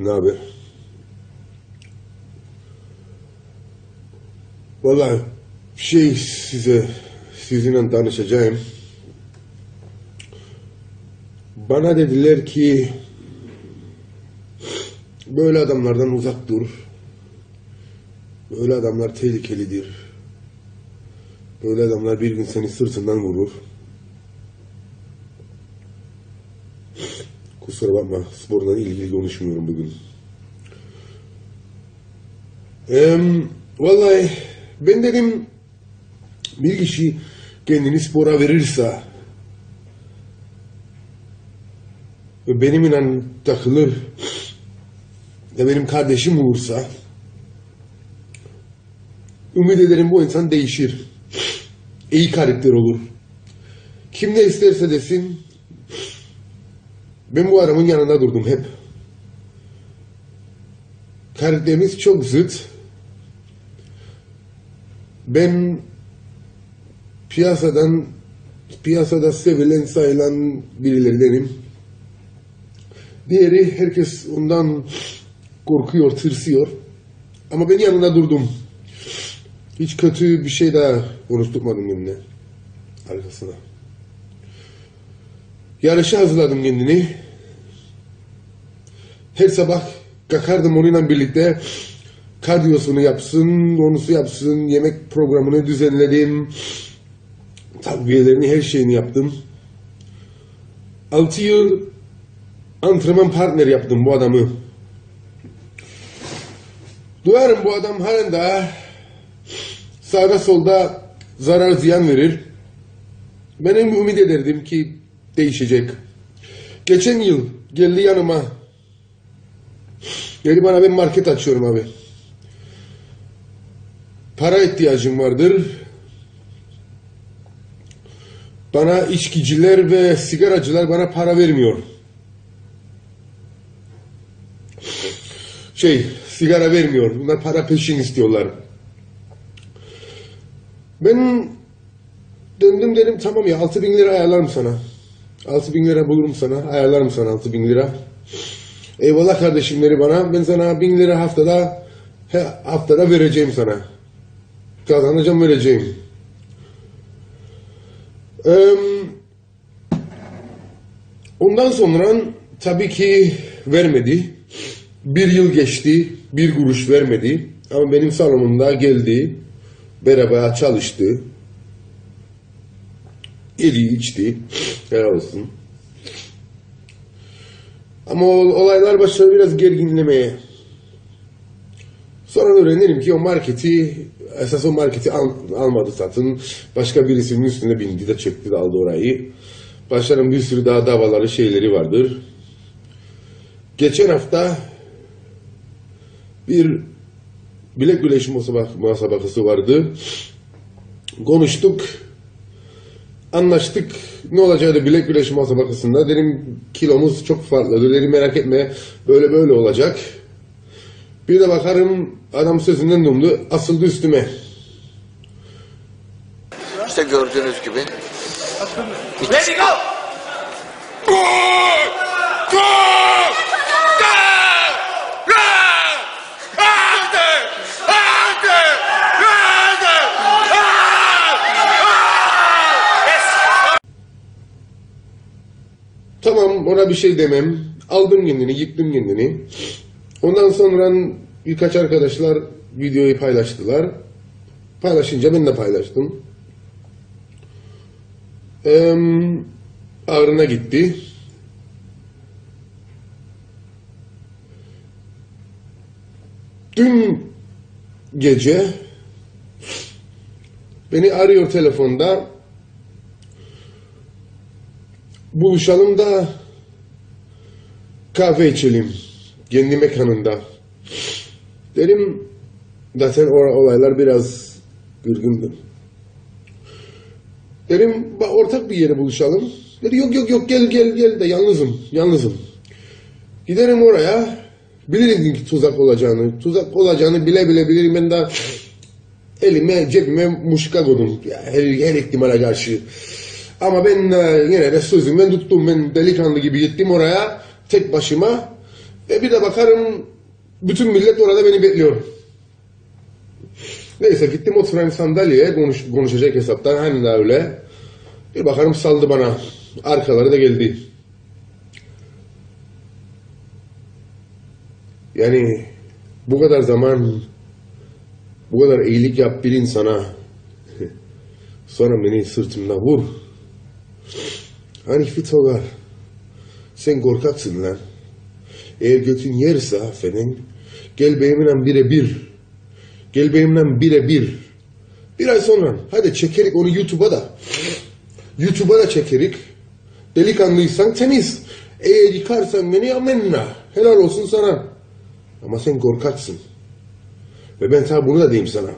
Ne haber? Vallahi şey size sizinle tanışacağım. Bana dediler ki böyle adamlardan uzak dur. Böyle adamlar tehlikelidir. Böyle adamlar bir gün seni sırtından vurur. Kusura bakma, sporla ilgili konuşmuyorum bugün. Em, vallahi ben dedim bir kişi kendini spora verirse ve benimle takılır ve benim kardeşim olursa ümit ederim bu insan değişir. İyi karakter olur. Kim ne isterse desin ben bu adamın yanında durdum hep. Karakterimiz çok zıt. Ben piyasadan piyasada sevilen sayılan birileridenim. Diğeri herkes ondan korkuyor, tırsıyor. Ama ben yanında durdum. Hiç kötü bir şey daha konuşturmadım kendine. Arkasına. Yarışa hazırladım kendini. Her sabah kalkardım onunla birlikte. Kardiyosunu yapsın, onusu yapsın, yemek programını düzenledim. Takviyelerini, her şeyini yaptım. 6 yıl antrenman partner yaptım bu adamı. Duyarım bu adam halen daha sağda solda zarar ziyan verir. Benim ümit ederdim ki değişecek. Geçen yıl geldi yanıma. Dedi bana ben market açıyorum abi. Para ihtiyacım vardır. Bana içkiciler ve sigaracılar bana para vermiyor. Şey, sigara vermiyor. Bunlar para peşin istiyorlar. Ben döndüm dedim tamam ya 6 bin lira ayarlarım sana. 6 bin lira bulurum sana. Ayarlarım sana 6 bin lira. Eyvallah kardeşimleri bana. Ben sana bin lira haftada he, haftada vereceğim sana. Kazanacağım vereceğim. Ondan sonra tabii ki vermedi. Bir yıl geçti. Bir kuruş vermedi. Ama benim salonumda geldi. Beraber çalıştı. Yedi içti. Helal olsun. Ama ol- olaylar başladı biraz gerginlemeye. Sonra öğrenirim ki o marketi, esas o marketi al- almadı satın. Başka birisinin üstüne bindi de çekti de aldı orayı. Başlarım bir sürü daha davaları şeyleri vardır. Geçen hafta bir bilek güreşi musabak- musabakası vardı. Konuştuk. Anlaştık. Ne olacağı bilek güreşi musabakasında. Dedim kilomuz çok farklı. Dedim merak etme böyle böyle olacak. Bir de bakarım adam sözünden döndü. Asıldı üstüme. İşte gördüğünüz gibi Ready, go! Tamam ona bir şey demem. Aldım kendini, yıktım kendini. Ondan sonra birkaç arkadaşlar videoyu paylaştılar. Paylaşınca ben de paylaştım. Eee ağrına gitti. Dün gece beni arıyor telefonda. Buluşalım da kahve içelim. Kendi mekanında. Dedim zaten olaylar biraz gırgındı. Dedim "Ba- ortak bir yere buluşalım. Dedi yok yok yok gel gel gel de yalnızım yalnızım. Giderim oraya. Bilirim ki tuzak olacağını. Tuzak olacağını bile bile bilirim. Ben de elime cebime muşka koydum. Her, her ihtimale karşı. Ama ben e, yine de sözümden tuttum. Ben delikanlı gibi gittim oraya tek başıma. Ve bir de bakarım bütün millet orada beni bekliyor. Neyse gittim oturayım sandalyeye konuş, konuşacak hesaptan hani daha öyle. Bir bakarım saldı bana. Arkaları da geldi. Yani bu kadar zaman bu kadar iyilik yap bir insana sonra beni sırtımda vur. Hani Fitogar sen korkaksın lan. Eğer götün yerse senin gel benimle birebir. Gel benimle birebir. Bir ay sonra hadi çekerik onu YouTube'a da. YouTube'a da çekerik. Delikanlıysan temiz. Eğer yıkarsan beni amenna. Helal olsun sana. Ama sen korkaksın. Ve ben sana bunu da diyeyim sana.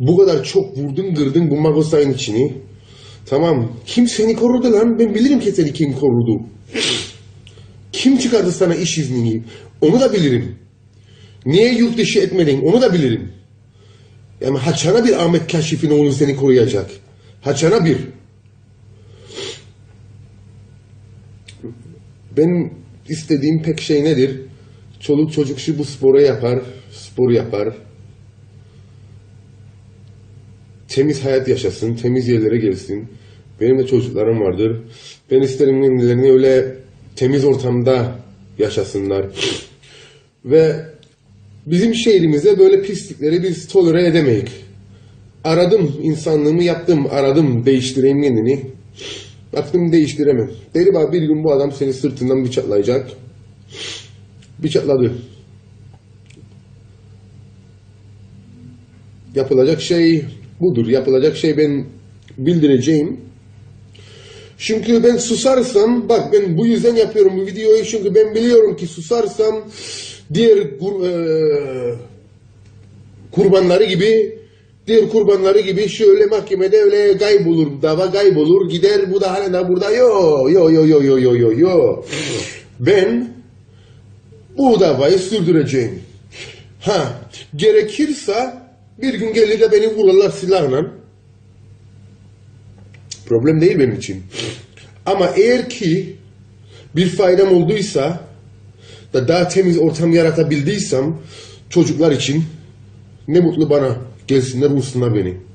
Bu kadar çok vurdun kırdın bu Magosay'ın içini. Tamam. Kim seni korudu lan? Ben bilirim ki seni kim korudu. Kim çıkardı sana iş iznini? Onu da bilirim. Niye yurt dışı etmedin? Onu da bilirim. Yani haçana bir Ahmet Kaşif'in oğlu seni koruyacak. Haçana bir. Ben istediğim pek şey nedir? Çoluk çocuk şu bu sporu yapar, spor yapar. Temiz hayat yaşasın, temiz yerlere gelsin. Benim de çocuklarım vardır. Ben isterim kendilerini öyle temiz ortamda yaşasınlar. Ve bizim şehrimize böyle pislikleri biz tolere edemeyik. Aradım, insanlığımı yaptım, aradım değiştireyim kendini. Baktım değiştiremem. Deli bak bir gün bu adam seni sırtından bıçaklayacak. Bıçakladı. Yapılacak şey budur. Yapılacak şey ben bildireceğim. Çünkü ben susarsam, bak ben bu yüzden yapıyorum bu videoyu çünkü ben biliyorum ki susarsam diğer kur, eee, kurbanları gibi diğer kurbanları gibi şöyle mahkemede öyle kaybolur, dava kaybolur, gider bu da hala burada yo yo yo yo yo yo yo yo. Ben bu davayı sürdüreceğim. Ha, gerekirse bir gün gelir de beni vururlar silahla. Problem değil benim için. Ama eğer ki bir faydam olduysa da daha temiz ortam yaratabildiysem çocuklar için ne mutlu bana gelsinler vursunlar beni.